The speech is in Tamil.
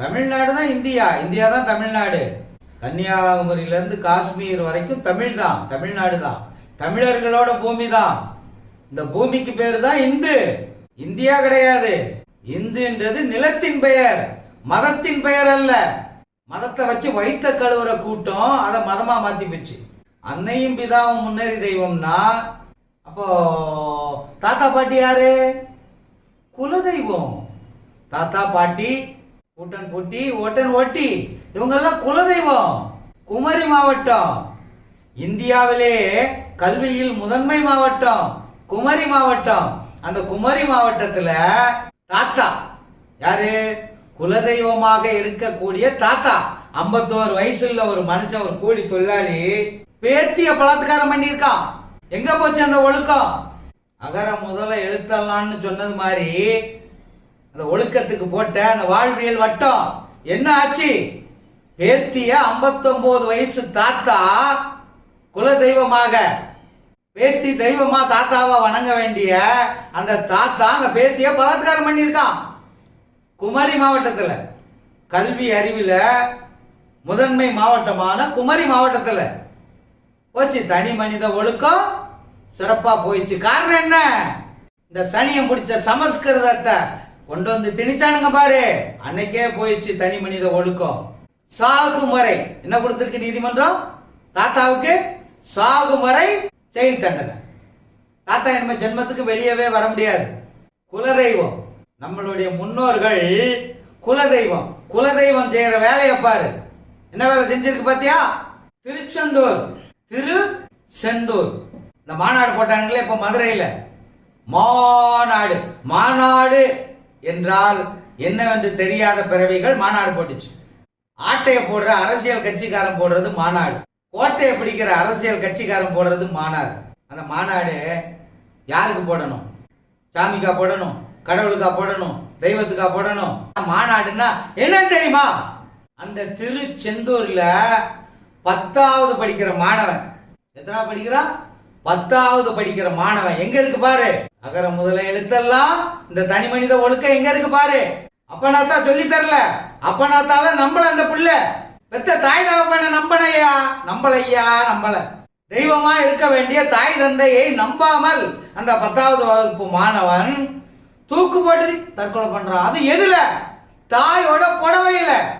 தமிழ்நாடு தான் இந்தியா. இந்தியா தான் தமிழ்நாடு. கன்னியாகுமரியிலேருந்து காஷ்மீர் வரைக்கும் தமிழ் தான். தமிழ்நாடு தான். தமிழர்களோட பூமி தான். இந்த பூமிக்கு பேர் தான் இந்து. இந்தியா கிடையாது. இந்துன்றது நிலத்தின் பெயர். மதத்தின் பெயர் அல்ல. மதத்தை வச்சு வைத்த கழுவுற கூட்டம் அதை மதமா மாத்தி போச்சு. அன்னையும் பிதாவும் முன்னேறி தெய்வம்னா அப்போ தாத்தா பாட்டி யாரு? குலதெய்வம். தாத்தா பாட்டி கூட்டன் போட்டி ஓட்டன் ஓட்டி. இவங்கெல்லாம் குலதெய்வம். குமரி மாவட்டம். இந்தியாவிலே கல்வியில் முதன்மை மாவட்டம் குமரி மாவட்டம். அந்த குமரி மாவட்டத்துல தாத்தா. யாரு? குலதெய்வமாக இருக்கக்கூடிய தாத்தா. 51 வயசுல ஒரு மனுஷன் ஒரு கூலி தொழிலாளி பேத்திய பலாத்காரம் பண்ணியிருக்கான். எங்க போச்சு அந்த ஒழுக்கம்? அகர முதல எழுத்தலாம்னு சொன்னது மாதிரி அந்த ஒழுக்கத்துக்கு போட்ட அந்த வாழ்வியல் வட்டம். என்ன ஆச்சு? பேத்திய 59 வயசு தாத்தா குல தெய்வமாக பேத்தி தெய்வமா தாத்தாவா வணங்க வேண்டிய அந்த தாத்தா அந்த பேத்திய பலாத்காரம் பண்ணியிருக்கான். குமரி மாவட்டத்தில். கல்வி அறிவில் முதன்மை மாவட்டமான குமரி மாவட்டத்தில். போச்சு தனி மனித ஒழுக்கம் சிறப்பாக போயிடுச்சு. காரணம் என்ன? இந்த சனியம் பிடிச்ச சமஸ்கிருதத்தை கொண்டு வந்து திணிச்சானுங்க பாரு. அன்னைக்கே போயிடுச்சு தனி மனித ஒழுக்கம். சாகுமுறை என்ன கொடுத்திருக்கு நீதிமன்றம்? தாத்தாவுக்கு சாகுமுறை செயல் தண்டனை. தாத்தா இனிமே ஜென்மத்துக்கு வெளியவே வர முடியாது. குலதெய்வம். நம்மளுடைய முன்னோர்கள் குலதெய்வம். குலதெய்வம் செய்யற வேலையை பாரு. என்ன வேலை செஞ்சிருக்கு பாத்தியா? திருச்செந்தூர். திரு செந்தூர் இந்த மாநாடு போட்டாங்களே இப்ப மதுரையில. மாநாடு. மாநாடு என்றால் என்னவென்று தெரியாத பிறவிகள் மாநாடு போட்டுச்சு. ஆட்டையை போடுற அரசியல் கட்சிக்காரன் போடுறது மாநாடு. கோட்டையை பிடிக்கிற அரசியல் கட்சிக்காரன் போடுறது மாநாடு. அந்த மாநாடு யாருக்கு போடணும்? சாமிக்கா போடணும்? கடவுளுக்கா போடணும்? தெய்வத்துக்கா போடணும்? மாநாடுன்னா என்னன்னு தெரியுமா? அந்த திருச்செந்தூர்ல பத்தாவது படிக்கிற மாணவன். எத்தனா படிக்கிறான்? பத்தாவது படிக்கிற மாணவன் எங்க இருக்கு பாரு? அகர முதல எழுத்தெல்லாம் இந்த தனி மனித ஒழுக்கம் எங்க இருக்கு பாரு? அப்பனாத்தா சொல்லி தரல. அப்பனாத்தால நம்பல அந்த புள்ள. பெத்த தாய் தகப்பன நம்பனையா? நம்பலையா? நம்பல. தெய்வமா இருக்க வேண்டிய தாய் தந்தையை நம்பாமல் அந்த பத்தாவது வகுப்பு மாணவன் தூக்குப்பட்டு தற்கொலை பண்றான். அது எதுல? தாயோட புடவையில.